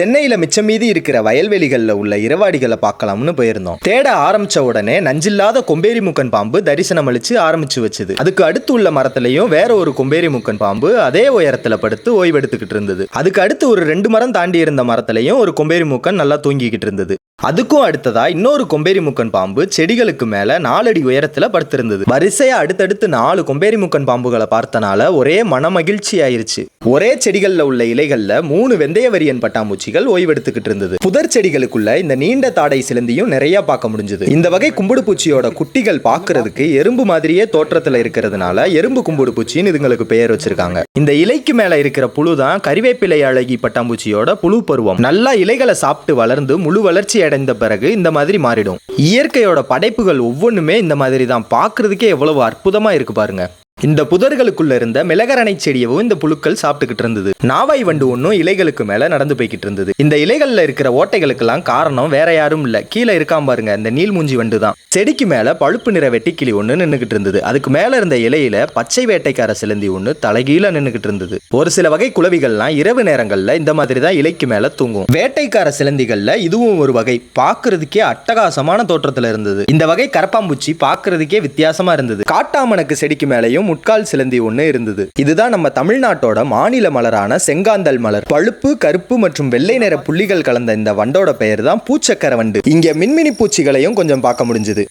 சென்னையில மிச்சம் மீதி இருக்கிற வயல்வெளிகள்ல உள்ள இரவாடிகளை பார்க்கலாம்னு போயிருந்தோம். தேட ஆரம்பிச்ச உடனே நஞ்சில்லாத கொம்பேரி முக்கன் பாம்பு தரிசனம் அளிச்சு ஆரம்பிச்சு வச்சுது. அதுக்கு அடுத்து உள்ள மரத்திலையும் வேற ஒரு கொம்பேரி முக்கன் பாம்பு அதே உயரத்துல படுத்து ஓய்வெடுத்துக்கிட்டு இருந்தது. அதுக்கு அடுத்து ஒரு ரெண்டு மரம் தாண்டி இருந்த மரத்திலையும் ஒரு கொம்பேரி மூக்கன் நல்லா தூங்கிக்கிட்டு இருந்தது. அதுக்கும் அடுத்ததா இன்னொரு கொம்பேரி முக்கன் பாம்பு செடிகளுக்கு மேல நாலடி உயரத்துல படுத்திருந்தது. வரிசையா அடுத்தடுத்து நாலு கொம்பேரி முக்கன் பாம்புகளை பார்த்தனால ஒரே மனமகிழ்ச்சி ஆயிருச்சு. ஒரே செடிகள்ல உள்ள இலைகள்ல மூணு வெந்தயவரியன் பட்டாம்பூச்சிகள் ஓய்வெடுத்துக்கிட்டு இருந்தது. புதர் செடிகளுக்குள்ள இந்த நீண்ட தாடை சிலந்தியும் நிறைய பார்க்க முடிஞ்சது. இந்த வகை கும்புடு பூச்சியோட குட்டிகள் பாக்குறதுக்கு எறும்பு மாதிரியே தோற்றத்துல இருக்கிறதுனால எறும்பு கும்புடு பூச்சின்னு இதுங்களுக்கு பெயர் வச்சிருக்காங்க. இந்த இலைக்கு மேல இருக்கிற புழுதான் கறிவேப்பிலை அழகி பட்டாம்பூச்சியோட புழு பருவம். நல்லா இலைகளை சாப்பிட்டு வளர்ந்து முழு வளர்ச்சி அடைந்த பிறகு இந்த மாதிரி மாறிடும். இயற்கையோட படைப்புகள் ஒவ்வொன்றுமே இந்த மாதிரி தான் பார்க்குறதுக்கே எவ்வளவு அற்புதமா இருக்கு பாருங்க. இந்த புதர்களுக்குள்ள இருந்த மிளகரணை செடியவும் இந்த புழுக்கள் சாப்பிட்டுக்கிட்டு இருந்தது. நாவாய் வண்டு ஒன்றும் இலைகளுக்கு மேல நடந்து போய்கிட்டு இருந்தது. இந்த இலைகள்ல இருக்கிற ஓட்டைகளுக்கெல்லாம் காரணம் வேற யாரும் இல்ல. கீழே இருக்காம பாருங்க இந்த நீள்மூஞ்சி வண்டு தான். செடிக்கு மேல பழுப்பு நிற வெட்டிக்கிளி ஒன்று நின்றுகிட்டு இருந்தது. அதுக்கு மேல இருந்த இலையில பச்சை வேட்டைக்கார சிலந்தி ஒன்று தலைகீழ நின்றுகிட்டு இருந்தது. ஒரு சில வகை குளவிகள்லாம் இரவு நேரங்கள்ல இந்த மாதிரி தான் இலைக்கு மேல தூங்கும். வேட்டைக்கார சிலந்திகள்ல இதுவும் ஒரு வகை. பாக்குறதுக்கே அட்டகாசமான தோற்றத்துல இருந்தது. இந்த வகை கரப்பாம்பூச்சி பாக்குறதுக்கே வித்தியாசமா இருந்தது. காட்டாமணக்கு செடிக்கு மேலேயும் முட்கால் சிலந்தி ஒன்று இருந்தது. இதுதான் நம்ம தமிழ்நாட்டோட மாநில மலரான செங்காந்தல் மலர். பழுப்பு கருப்பு மற்றும் வெள்ளை நிற புள்ளிகள் கலந்த இந்த வண்டோட பெயர் தான் பூச்சக்கர வண்டு. இங்க மின்மினி பூச்சிகளையும் கொஞ்சம் பார்க்க முடிஞ்சது.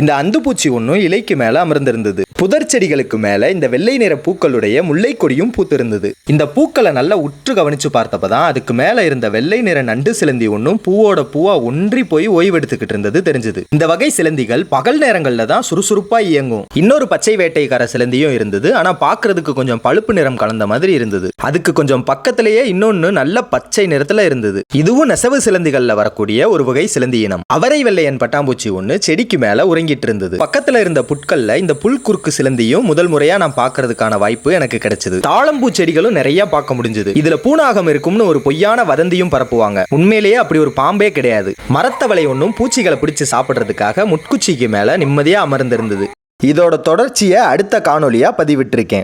இந்த அந்துப்பூச்சி ஒன்றும் இலைக்கு மேல அமர்ந்திருந்தது. புதர் செடிகளுக்கு மேல இந்த வெள்ளை நிற பூக்களுடைய முல்லை கொடியும் பூத்திருந்தது. இந்த பூக்களை நல்லா உற்று கவனிச்சு பார்த்தப்பதான் அதுக்கு மேல இருந்த வெள்ளை நிற நண்டு சிலந்தி ஒன்றும் பூவோட பூவா ஒன்றி போய் ஓய்வெடுத்துக்கிட்டு இருந்தது தெரிஞ்சது. இந்த வகை சிலந்திகள் பகல் நேரங்கள்ல தான் சுறுசுறுப்பா இயங்கும். இன்னொரு பச்சை வேட்டைக்கார சிலந்தியும் இருந்தது. ஆனா பாக்குறதுக்கு கொஞ்சம் பழுப்பு நிறம் கலந்த மாதிரி இருந்தது. அதுக்கு கொஞ்சம் பக்கத்திலேயே இன்னொன்னு நல்ல பச்சை நிறத்துல இருந்தது. இதுவும் நெசவு சிலந்திகள்ல வரக்கூடிய ஒரு வகை சிலந்தி இனம். அவரை வெள்ளையன் பட்டாம்பூச்சி ஒன்று செடிக்கு மேல உறங்கிட்டு இருந்தது. பக்கத்துல இருந்த புட்கள்ல இந்த புல் குறுக்கு சிலந்தியும் முதல் முறையா நான் பாக்குறதுக்கான வாய்ப்பு எனக்கு கிடைச்சது. தாழம்பூ செடிகளும் நிறைய பார்க்க முடிஞ்சது. இதுல பூனாகம் இருக்கும்னு ஒரு பொய்யான வதந்தியும் பரப்புவாங்க. உண்மையிலேயே அப்படி ஒரு பாம்பே கிடையாது. மரத்தவளை ஒன்றும் பூச்சிகளை பிடிச்சு சாப்பிடுறதுக்காக முட்குச்சிக்கு மேல நிம்மதியா அமர்ந்திருந்தது. இதோட தொடர்ச்சியை அடுத்த காணொலியா பதிவிட்டிருக்கேன்.